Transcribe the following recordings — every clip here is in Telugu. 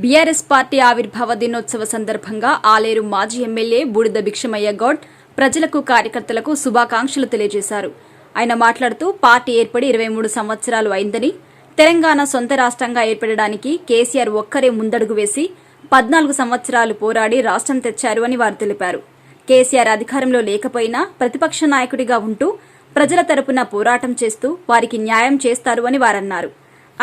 బీఆర్ఎస్ పార్టీ ఆవిర్భావ దినోత్సవ సందర్భంగా ఆలేరు మాజీ ఎమ్మెల్యే బూడిద భిక్షమయ్య గౌడ్ ప్రజలకు కార్యకర్తలకు శుభాకాంక్షలు తెలియజేశారు. ఆయన మాట్లాడుతూ పార్టీ ఏర్పడి ఇరవై మూడు సంవత్సరాలు అయిందని తెలంగాణ సొంత రాష్ట్రంగా ఏర్పడడానికి కేసీఆర్ ఒక్కరే ముందడుగు వేసి పద్నాలుగు సంవత్సరాలు పోరాడి రాష్ట్రం తెచ్చారు అని వారు తెలిపారు. కేసీఆర్ అధికారంలో లేకపోయినా ప్రతిపక్ష నాయకుడిగా ఉంటూ ప్రజల తరపున పోరాటం చేస్తూ వారికి న్యాయం చేస్తారు అని వారన్నారు.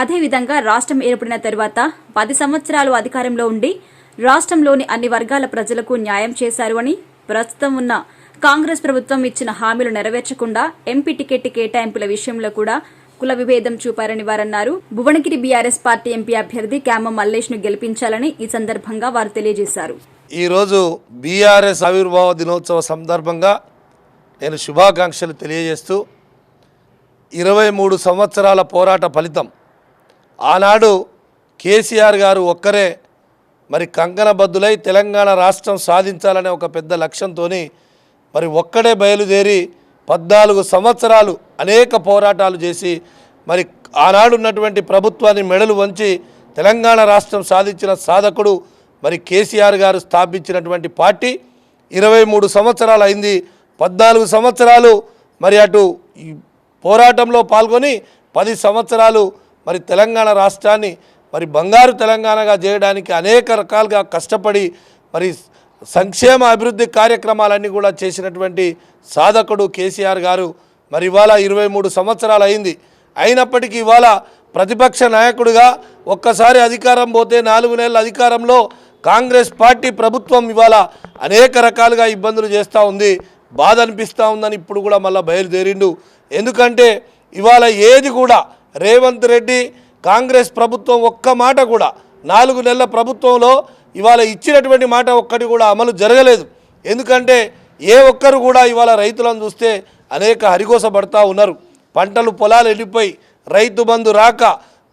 అదేవిధంగా రాష్ట్రం ఏర్పడిన తర్వాత పది సంవత్సరాలు అధికారంలో ఉండి రాష్ట్రంలోని అన్ని వర్గాల ప్రజలకు న్యాయం చేశారు అని ప్రస్తుతం ఉన్న కాంగ్రెస్ ప్రభుత్వం ఇచ్చిన హామీలు నెరవేర్చకుండా ఎంపీ టికెట్ కేటాయింపుల విషయంలో కూడా కుల విభేదం చూపారని వారన్నారు. భువనగిరి బీఆర్ఎస్ పార్టీ ఎంపీ అభ్యర్థి క్యామ మల్లేష్ను గెలిపించాలని ఈ సందర్భంగా వారు తెలియజేశారు. ఈరోజు బీఆర్ఎస్ ఆవిర్భావ దినోత్సవ సందర్భంగా నేను శుభాకాంక్షలు తెలియజేస్తూ ఇరవై మూడు సంవత్సరాల పోరాట ఫలితం ఆనాడు కేసీఆర్ గారు ఒక్కరే మరి కంకణబద్దులై తెలంగాణ రాష్ట్రం సాధించాలనే ఒక పెద్ద లక్ష్యంతో మరి ఒక్కడే బయలుదేరి పద్నాలుగు సంవత్సరాలు అనేక పోరాటాలు చేసి మరి ఆనాడున్నటువంటి ప్రభుత్వాన్ని మెడలు వంచి తెలంగాణ రాష్ట్రం సాధించిన సాధకుడు మరి కేసీఆర్ గారు స్థాపించినటువంటి పార్టీ. ఇరవై మూడు సంవత్సరాలు అయింది. పద్నాలుగు సంవత్సరాలు మరి అటు పోరాటంలో పాల్గొని పది సంవత్సరాలు మరి తెలంగాణ రాష్ట్రాన్ని మరి బంగారు తెలంగాణగా చేయడానికి అనేక రకాలుగా కష్టపడి మరి సంక్షేమ అభివృద్ధి కార్యక్రమాలన్నీ కూడా చేసినటువంటి సాధకుడు కేసీఆర్ గారు. మరి ఇవాళ ఇరవై మూడు సంవత్సరాలు అయింది. అయినప్పటికీ ఇవాళ ప్రతిపక్ష నాయకుడిగా ఒక్కసారి అధికారం పోతే నాలుగు నెలల అధికారంలో కాంగ్రెస్ పార్టీ ప్రభుత్వం ఇవాళ అనేక రకాలుగా ఇబ్బందులు చేస్తూ ఉంది. బాధ అనిపిస్తూ ఉందని ఇప్పుడు కూడా మళ్ళీ బయలుదేరిండు. ఎందుకంటే ఇవాళ ఏది కూడా రేవంత్ రెడ్డి కాంగ్రెస్ ప్రభుత్వం ఒక్క మాట కూడా నాలుగు నెలల ప్రభుత్వంలో ఇవాళ ఇచ్చినటువంటి మాట ఒక్కటి కూడా అమలు జరగలేదు. ఎందుకంటే ఏ ఒక్కరు కూడా ఇవాళ రైతులను చూస్తే అనేక హరిగోసపడతా ఉన్నారు. పంటలు పొలాలు ఎండిపోయి రైతు బంధు రాక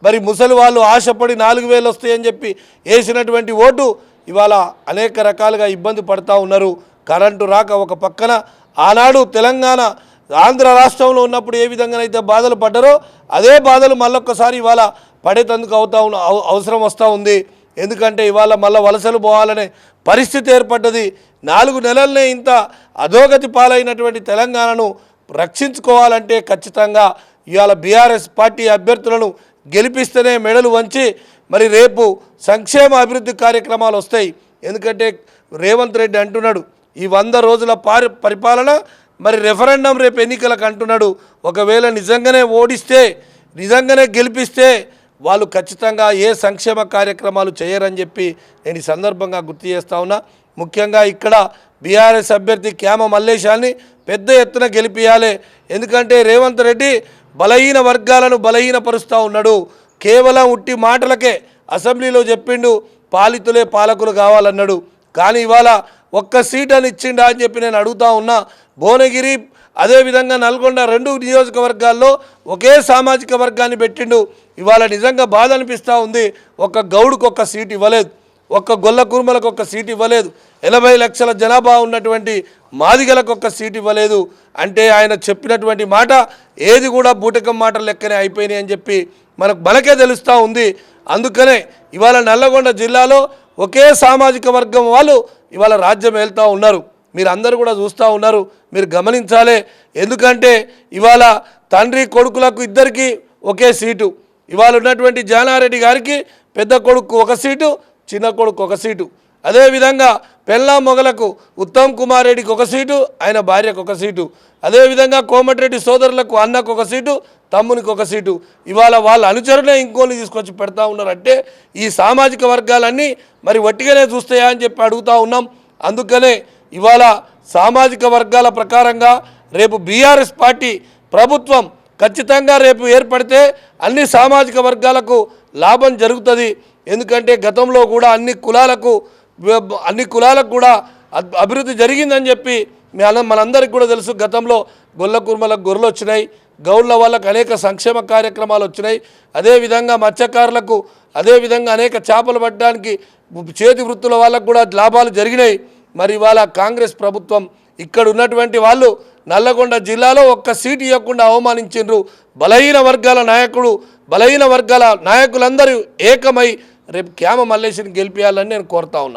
మరి ముసలి వాళ్ళు ఆశపడి నాలుగు వేలు వస్తాయని చెప్పి వేసినటువంటి ఓటు ఇవాళ అనేక రకాలుగా ఇబ్బంది పడతా ఉన్నారు. కరెంటు రాక ఒక పక్కన ఆనాడు తెలంగాణ ఆంధ్ర రాష్ట్రంలో ఉన్నప్పుడు ఏ విధంగానైతే బాధలు పడ్డారో అదే బాధలు మళ్ళొక్కసారి ఇవాళ పడేటందుకు అవుతా ఉన్న అవ- అవసరం వస్తూ ఉంది. ఎందుకంటే ఇవాళ మళ్ళీ వలసలు పోవాలనే పరిస్థితి ఏర్పడ్డది. నాలుగు నెలలనే ఇంత అధోగతి పాలైనటువంటి తెలంగాణను రక్షించుకోవాలంటే ఖచ్చితంగా ఇవాళ బీఆర్ఎస్ పార్టీ అభ్యర్థులను గెలిపిస్తేనే మెడలు వంచి మరి రేపు సంక్షేమ అభివృద్ధి కార్యక్రమాలు వస్తాయి. ఎందుకంటే రేవంత్ రెడ్డి అంటున్నాడు ఈ వంద రోజుల పారి పరిపాలన మరి రెఫరెండం రేపు ఎన్నికలకు అంటున్నాడు. ఒకవేళ నిజంగానే ఓడిస్తే నిజంగానే గెలిపిస్తే వాళ్ళు ఖచ్చితంగా ఏ సంక్షేమ కార్యక్రమాలు చేయరని చెప్పి నేను ఈ సందర్భంగా గుర్తు చేస్తా ఉన్నా. ముఖ్యంగా ఇక్కడ బీఆర్ఎస్ అభ్యర్థి క్యామ మల్లేశాన్ని పెద్ద ఎత్తున గెలిపియాలి. ఎందుకంటే రేవంత్ రెడ్డి బలహీన వర్గాలను బలహీనపరుస్తూ ఉన్నాడు. కేవలం ఉట్టి మాటలకే అసెంబ్లీలో చెప్పిండు పాలితులే పాలకులు కావాలన్నాడు. కానీ ఇవాళ ఒక్క సీట్ అని ఇచ్చిండా అని చెప్పి నేను అడుగుతా ఉన్నా. భువనగిరి అదేవిధంగా నల్గొండ రెండు నియోజకవర్గాల్లో ఒకే సామాజిక వర్గాన్ని పెట్టిండు. ఇవాళ నిజంగా బాధ అనిపిస్తూ ఉంది. ఒక గౌడుకు ఒక్క సీట్ ఇవ్వలేదు. ఒక్క గొల్ల కుర్మలకు ఒక్క సీట్ ఇవ్వలేదు. ఎనభై లక్షల జనాభా ఉన్నటువంటి మాదిగలకు ఒక్క సీట్ ఇవ్వలేదు. అంటే ఆయన చెప్పినటువంటి మాట ఏది కూడా బూటకం మాట లెక్కనే అయిపోయినాయి అని చెప్పి మనకు మనకే తెలుస్తూ ఉంది. అందుకనే ఇవాళ నల్లగొండ జిల్లాలో ఒకే సామాజిక వర్గం వాళ్ళు ఇవాళ రాజ్యం వెళ్తూ ఉన్నారు. మీరు అందరూ కూడా చూస్తూ ఉన్నారు. మీరు గమనించాలి. ఎందుకంటే ఇవాళ తండ్రి కొడుకులకు ఇద్దరికి ఒకే సీటు. ఇవాళ ఉన్నటువంటి జానారెడ్డి గారికి పెద్ద కొడుకు ఒక సీటు చిన్న కొడుకు ఒక సీటు. అదేవిధంగా పెళ్ళా మొగలకు ఉత్తమ్ కుమార్ రెడ్డికి ఒక సీటు ఆయన భార్యకు ఒక సీటు. అదేవిధంగా కోమటిరెడ్డి సోదరులకు అన్నకు ఒక సీటు తమ్మునికి ఒక సీటు. ఇవాళ వాళ్ళ అనుచరులే ఇంకోని తీసుకొచ్చి పెడతా ఉన్నారంటే ఈ సామాజిక వర్గాలన్నీ మరి వట్టిగానే చూస్తాయా అని చెప్పి అడుగుతా ఉన్నాం. అందుకనే ఇవాళ సామాజిక వర్గాల ప్రకారంగా రేపు బీఆర్ఎస్ పార్టీ ప్రభుత్వం ఖచ్చితంగా రేపు ఏర్పడితే అన్ని సామాజిక వర్గాలకు లాభం జరుగుతుంది. ఎందుకంటే గతంలో కూడా అన్ని కులాలకు అన్ని కులాలకు కూడా అభివృద్ధి జరిగిందని చెప్పి మీ అన్న కూడా తెలుసు. గతంలో గొల్ల కుర్మలకు గొర్రెలు వచ్చినాయి. గౌళ్ళ వాళ్ళకు అనేక సంక్షేమ కార్యక్రమాలు వచ్చినాయి. అదేవిధంగా మత్స్యకారులకు అదేవిధంగా అనేక చేపలు పట్టడానికి చేతి వృత్తుల వాళ్ళకు కూడా లాభాలు జరిగినాయి. మరి ఇవాళ కాంగ్రెస్ ప్రభుత్వం ఇక్కడ ఉన్నటువంటి వాళ్ళు నల్లగొండ జిల్లాలో ఒక్క సీటు ఇవ్వకుండా అవమానించిండ్రు. బలహీన వర్గాల నాయకుడు బలహీన వర్గాల నాయకులందరూ ఏకమై రేపు క్యామ మల్లేశ్వరిని గెలిపించాలని నేను కోరుతా